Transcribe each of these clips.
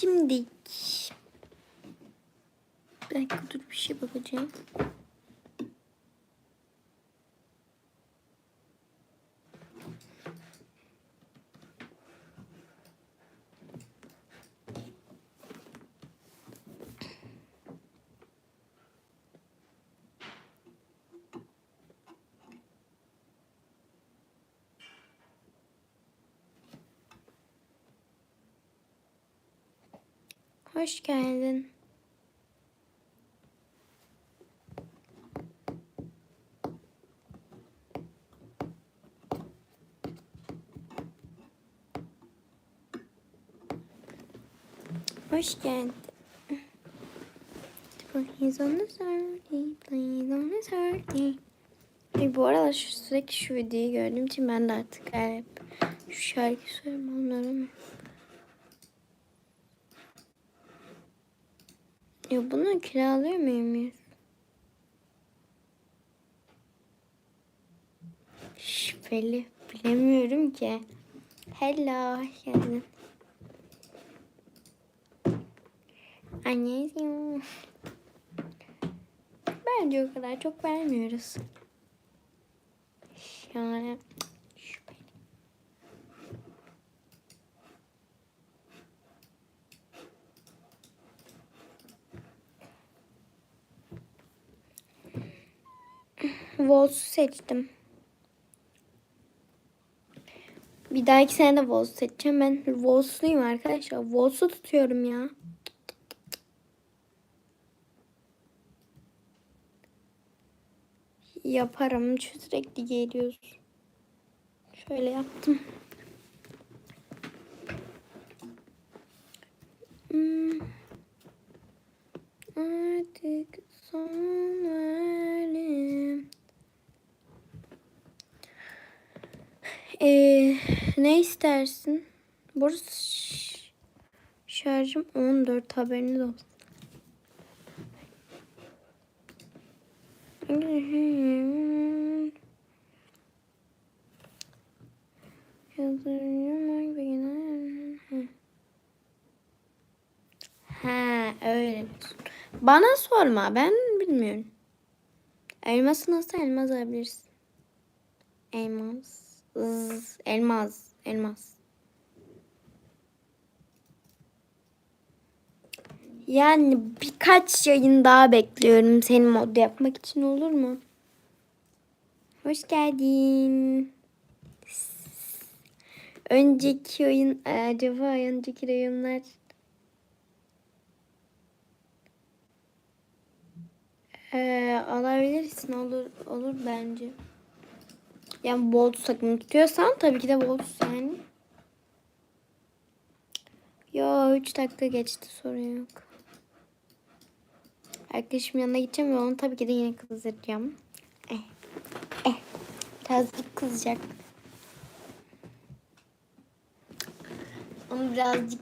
Şimdi dakika dur bir şey bakacağım. Hoş geldin. Hoş geldin. Please on the please on the thirty. Ay, bu arada şu, sürekli şu videoyu gördüğüm için ben de artık hep şu şarkı söylüyorum anlarım. Ya bunu kiralıyor muyum? Şüpheli. Bilemiyorum ki. Hello. hoş geldin. Bence o kadar çok vermiyoruz. Yani Volts'u seçtim. Bir dahaki sene de Volts seçeceğim. Ben Voltsluyum arkadaşlar. Volts'u tutuyorum ya. Yaparım. Sürekli geliyoruz. Şöyle yaptım. Hmm. Artık son verdim. Ee, ne istersin? Burası şarjım 14 haberiniz olsun. Ha öyle. Bana sorma ben bilmiyorum. Elması nasıl elmas alabilirsin? Elmas. Iz, elmas. Elmas. Yani birkaç yayın daha bekliyorum senin mod yapmak için olur mu? Hoş geldin. Önceki oyun acaba önceki oyunlar ee, alabilirsin olur olur bence. Yani Bolt takımı tutuyorsan tabii ki de Bolt yani. Yo 3 dakika geçti sorun yok. Arkadaşım yanına gideceğim ve onu tabii ki de yine kızdıracağım. Eh. Eh. Birazcık kızacak. Onu birazcık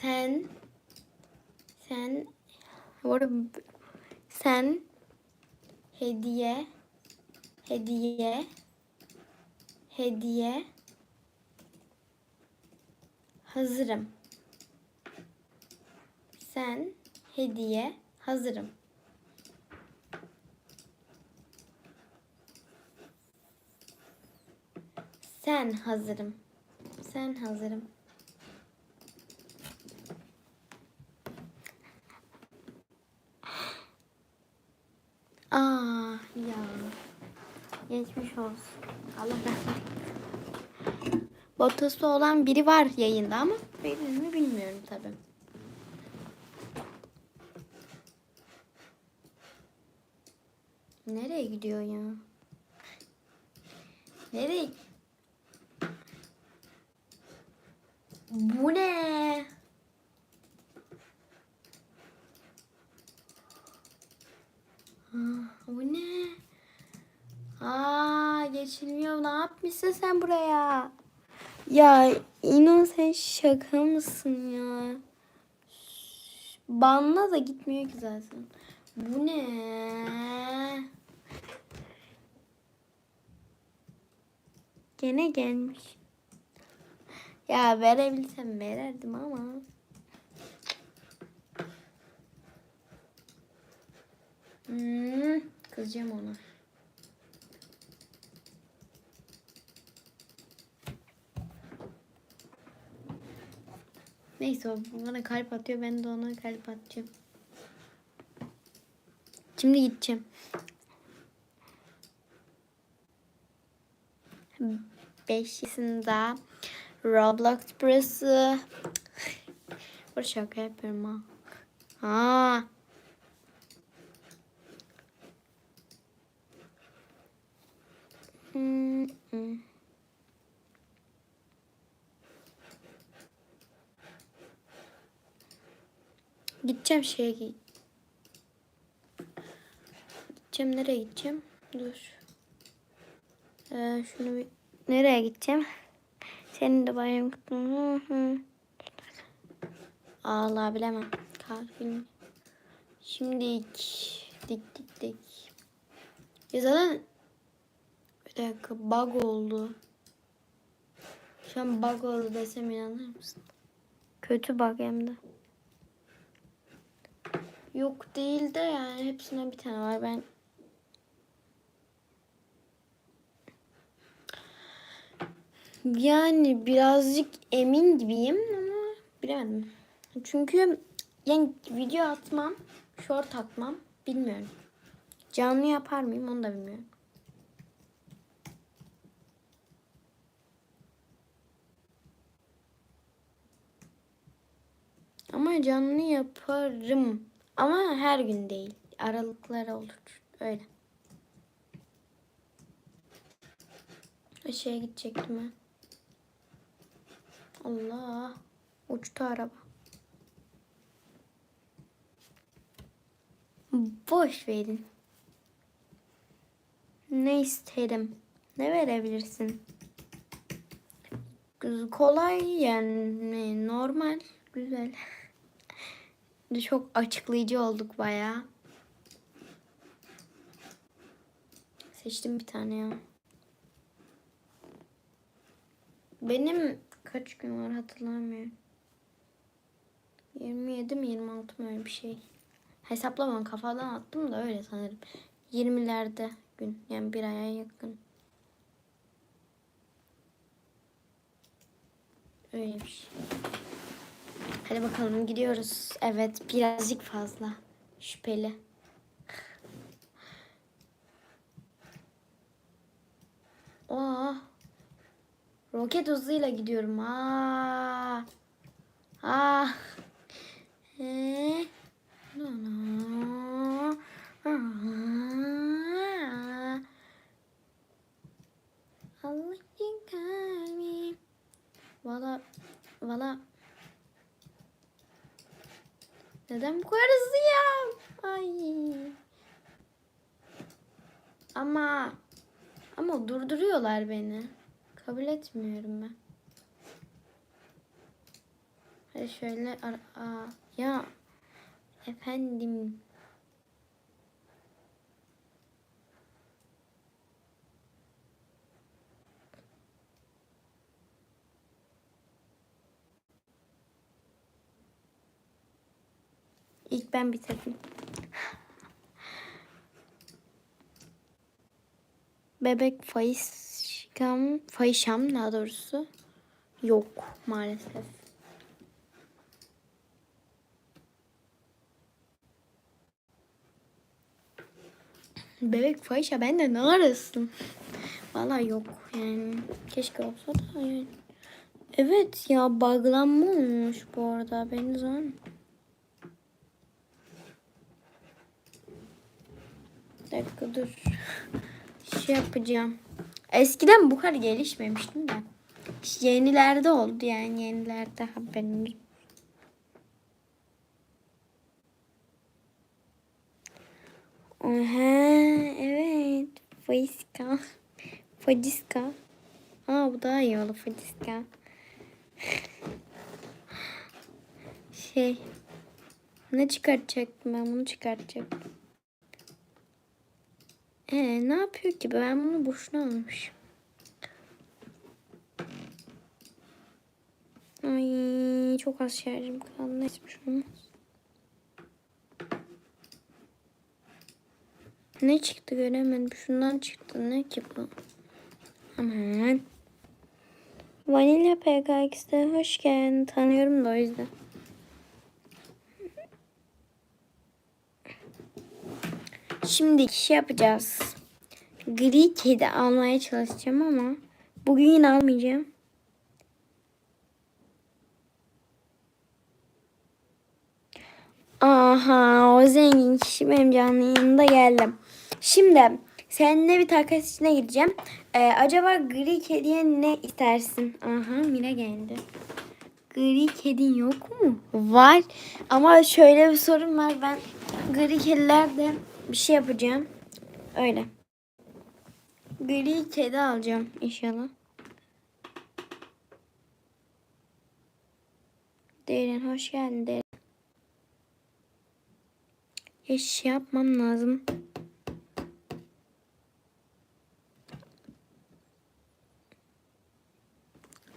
sen sen bu sen hediye hediye hediye hazırım. Sen hediye hazırım. Sen hazırım. Sen hazırım. Aa ya. Geçmiş olsun. Allah rahmet. Botası olan biri var yayında ama benim mi bilmiyorum tabii. Nereye gidiyor ya? Nereye? Bu ne? Ah, bu ne? Aa geçilmiyor. Ne yapmışsın sen buraya? Ya İno sen şaka mısın ya? Banla da gitmiyor ki zaten. Bu ne? Gene gelmiş. Ya verebilsem verirdim ama. Hmm, kızacağım ona. Neyse o bana kalp atıyor ben de ona kalp atacağım. Şimdi gideceğim. Beş yaşında Roblox burası. Bu şaka yapıyorum ha. Ha. Hmm, Gideceğim şeye gi- Gideceğim nereye gideceğim? Dur. Ee, şunu bir... Nereye gideceğim? Senin de bayram kutlu. Allah bilemem. Kalbim. Şimdi dik dik dik. Ya zaten bir dakika bug oldu. Şu an bug oldu desem inanır mısın? Kötü bug hem de. Yok değil de yani hepsinden bir tane var. Ben yani birazcık emin gibiyim ama bilemedim. Çünkü yani video atmam, short atmam bilmiyorum. Canlı yapar mıyım onu da bilmiyorum. Ama canlı yaparım. Ama her gün değil. Aralıkları olur. Öyle. Şeye gidecektim ben. Allah. Uçtu araba. Boş verin. Ne isterim? Ne verebilirsin? Kolay yani normal, güzel. Çok açıklayıcı olduk bayağı. Seçtim bir tane ya. Benim kaç gün var hatırlamıyorum. 27 mi 26 mı öyle bir şey. Hesaplamam kafadan attım da öyle sanırım. 20'lerde gün yani bir aya yakın. Öyle bir şey. Hadi bakalım gidiyoruz. Evet birazcık fazla şüpheli. Oh. Roket hızıyla gidiyorum. Aa. Aa. Ee. Valla valla neden bu kadar hızlıyım? Ay. Ama ama durduruyorlar beni. Kabul etmiyorum ben. Hadi şöyle ara- Aa, ya efendim. Ben bitirdim. Bebek fayişam, fayişam daha doğrusu yok maalesef. Bebek fayişa ben de ne arasın? Vallahi yok yani. Keşke olsa da yani. Evet ya buglanma olmuş bu arada. Ben zaman. Dakika dur. Şey yapacağım. Eskiden bu kadar gelişmemiştim de. Yenilerde oldu yani yenilerde haberimiz. Oha evet. Faiska. Fadiska. Aa bu daha iyi oldu Fadiska. Şey. Ne çıkartacaktım ben bunu çıkartacaktım. Ee, ne yapıyor ki? Ben bunu boşuna almışım. çok az şarjım kaldı. Neyse bir şey olmaz. Ne çıktı göremedim. Şundan çıktı. Ne ki bu? Aman. Vanilya PKX'de hoş geldin. Tanıyorum da o yüzden. Şimdi şey yapacağız. Gri kedi almaya çalışacağım ama bugün yine almayacağım. Aha o zengin kişi benim canlı yanında geldim. Şimdi seninle bir takas içine gireceğim. Ee, acaba gri kediye ne istersin? Aha Mira geldi. Gri kedin yok mu? Var ama şöyle bir sorun var. Ben gri kedilerde bir şey yapacağım. Öyle. Gri kedi alacağım inşallah. Derin hoş geldin Derin. Ya şey yapmam lazım.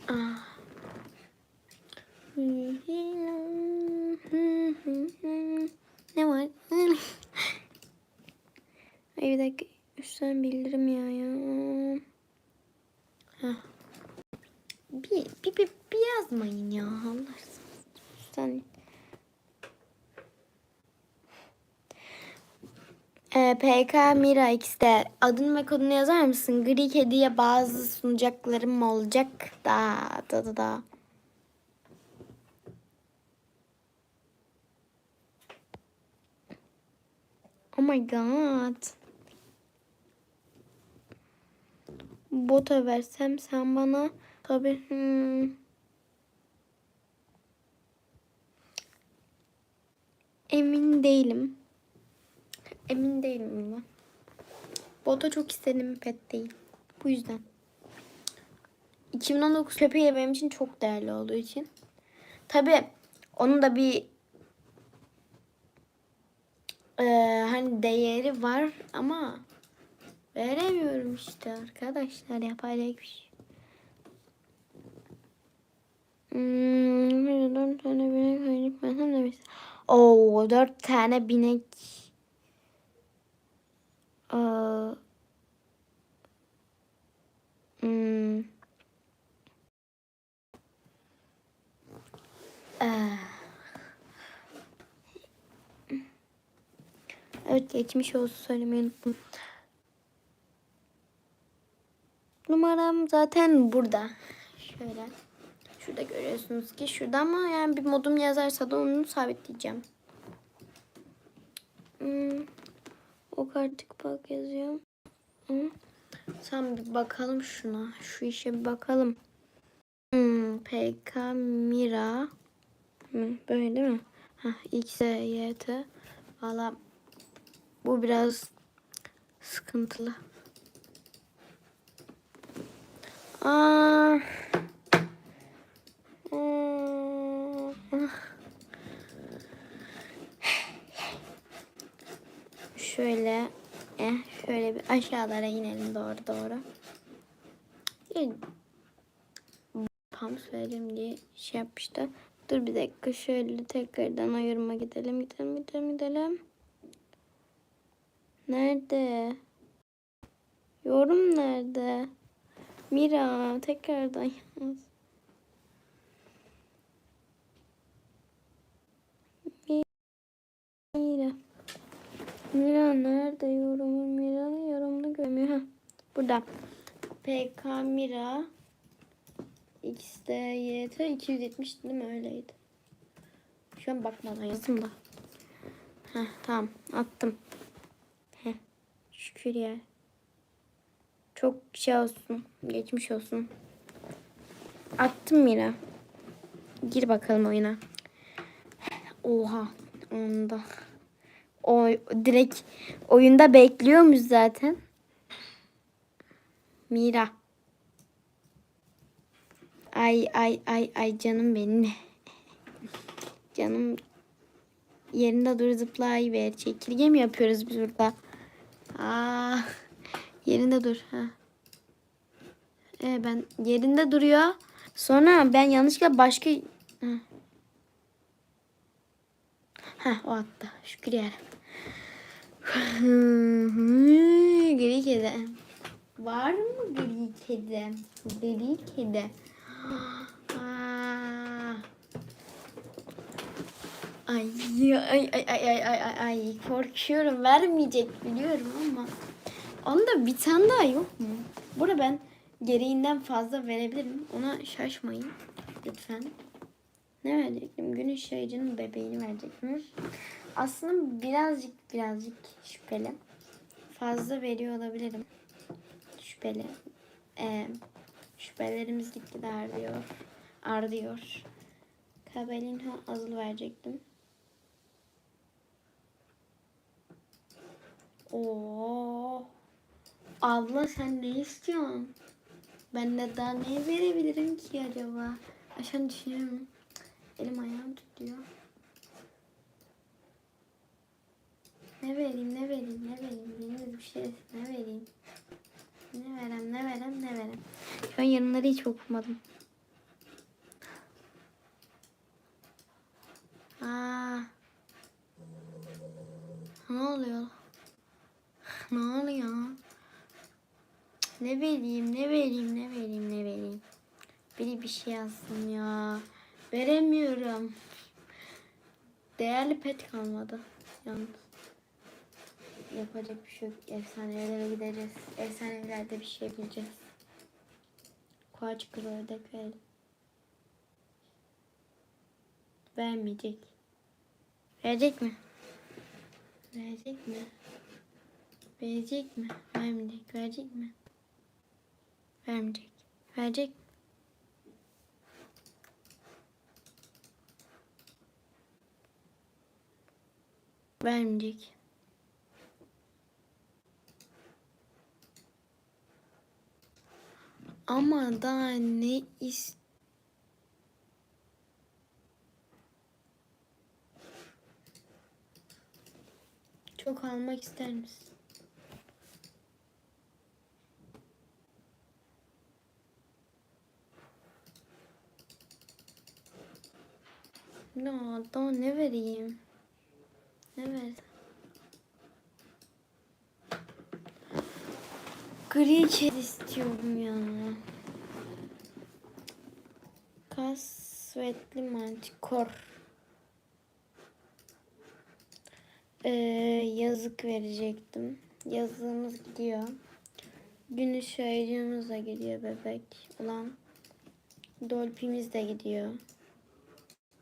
Ah. Ne var? Ay bir dakika. Üstten bildirim ya ya. Heh. Bir, bir, bir, bir yazmayın ya. Allah Üstten. Ee, PK Mira X'de adını ve kodunu yazar mısın? Gri kediye bazı sunacaklarım olacak da da da da. Oh my god. Bota versem sen bana tabii hmm. Emin değilim. Emin değilim bundan. Bota çok istediğim bir pet değil. Bu yüzden. 2019 köpeği benim için çok değerli olduğu için. Tabii onun da bir e, hani değeri var ama veremiyorum işte arkadaşlar yapacak bir şey. Hmm, dört tane binek ayırıp ben de biz. Oo, dört tane binek. Aa, hmm. Ah. Evet geçmiş olsun söylemeyi unuttum. Numaram zaten burada. Şöyle. Şurada görüyorsunuz ki şurada ama yani bir modum yazarsa da onu sabitleyeceğim. Hmm. O artık bak yazıyor. Hı. Sen bir bakalım şuna. Şu işe bir bakalım. Hmm, PK Mira. Hı, böyle değil mi? Hah, X, Y, T. Valla bu biraz sıkıntılı. Aa. Şöyle eh, şöyle bir aşağılara inelim doğru doğru. Tam söyleyeyim diye şey yapmıştı. Dur bir dakika şöyle tekrardan ayırma gidelim gidelim gidelim gidelim. Nerede? Yorum nerede? Mira tekrardan yaz. Mira. Mira nerede yorumu? Mira'nın yorumunu görmüyor. Heh, burada. PK Mira X'de YT 270 değil mi? Öyleydi. Şu an bakmadan yazdım da. Heh, tamam attım. Heh, şükür ya. Çok şey olsun. Geçmiş olsun. Attım Mira. Gir bakalım oyuna. Oha. Onda. O direkt oyunda bekliyormuş zaten. Mira. Ay ay ay ay canım benim. canım yerinde dur zıplayıver. Çekirge mi yapıyoruz biz burada? Aa, yerinde dur. Ha. Ee, ben yerinde duruyor. Sonra ben yanlışlıkla başka... Ha. Heh o attı. Şükür yarabbim. Gri kedi. Var mı gri kedi? Gri kedi. Aa. Ay ay ay ay ay ay ay ay korkuyorum vermeyecek biliyorum ama onda bir tane daha yok mu? Burada ben gereğinden fazla verebilirim. Ona şaşmayın lütfen. Ne verecektim? Gün ışığıcının bebeğini verecektim. Aslında birazcık birazcık şüpheli. Fazla veriyor olabilirim. Şüpheli. Ee, şüphelerimiz gitgide artıyor. Artıyor. Kabelinho azıl verecektim. Oo. Abla sen ne istiyorsun? Ben de daha ne verebilirim ki acaba? Aşağı düşünüyorum. Elim ayağım tutuyor. Ne vereyim, ne vereyim, ne vereyim? Yeni bir şey ne vereyim? Ne verem, ne verem, ne verem? Şu an yarınları hiç okumadım. Aa. Ne oluyor? Ne oluyor? Ne vereyim, ne vereyim, ne vereyim, ne vereyim? Biri bir şey yazsın ya. Veremiyorum. Değerli pet kalmadı. Yalnız. Yapacak bir şey yok. Efsanelere gideceğiz. Efsanelerde bir şey bulacağız. Koç kız ördek verelim. Vermeyecek. Verecek mi? Verecek mi? Verecek mi? Vermeyecek. Verecek mi? Vermeyecek. Verecek mi? Vermeyecek. Ama daha ne is Çok almak ister misin? Ya daha ne vereyim? Ne ver? Gri kedi istiyorum ya. Kasvetli mantikor. Ee, yazık verecektim. Yazığımız gidiyor. Gün ışığımız da gidiyor bebek. Ulan dolpimiz de gidiyor.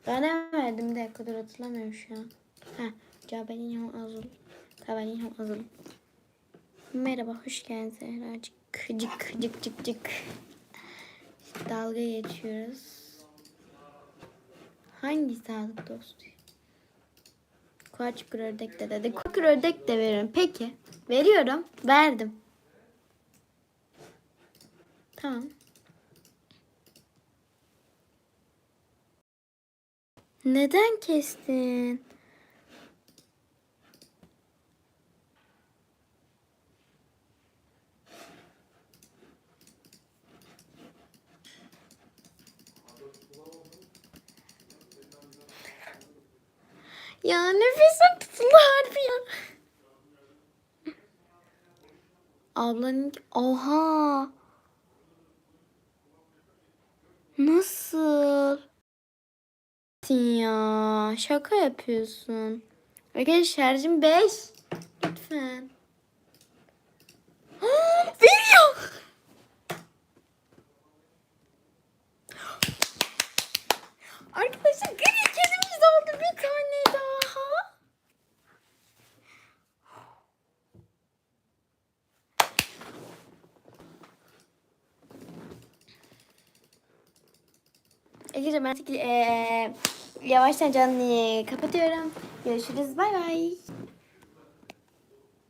Ben ne verdim de kadar hatırlamıyorum şu an. Ha, Cabelinho Azul. Cabelinho Azul. Merhaba, hoş geldin Zehracık. Cık cık cık cık. Dalga geçiyoruz. Hangi sağlık dostu? Koç ördek de dedi. Koç ördek de veriyorum. Peki. Veriyorum. Verdim. Tamam. Neden kestin? Ya nefesim tutuldu harbi ya. Ablanın oha. Nasıl? Ya şaka yapıyorsun. Arkadaşlar şarjım 5. Lütfen. Veriyor. Arkadaşlar gri oldu bir tane daha. Arkadaşlar ben artık eee, yavaştan canlıyı kapatıyorum. Görüşürüz. Bay bay.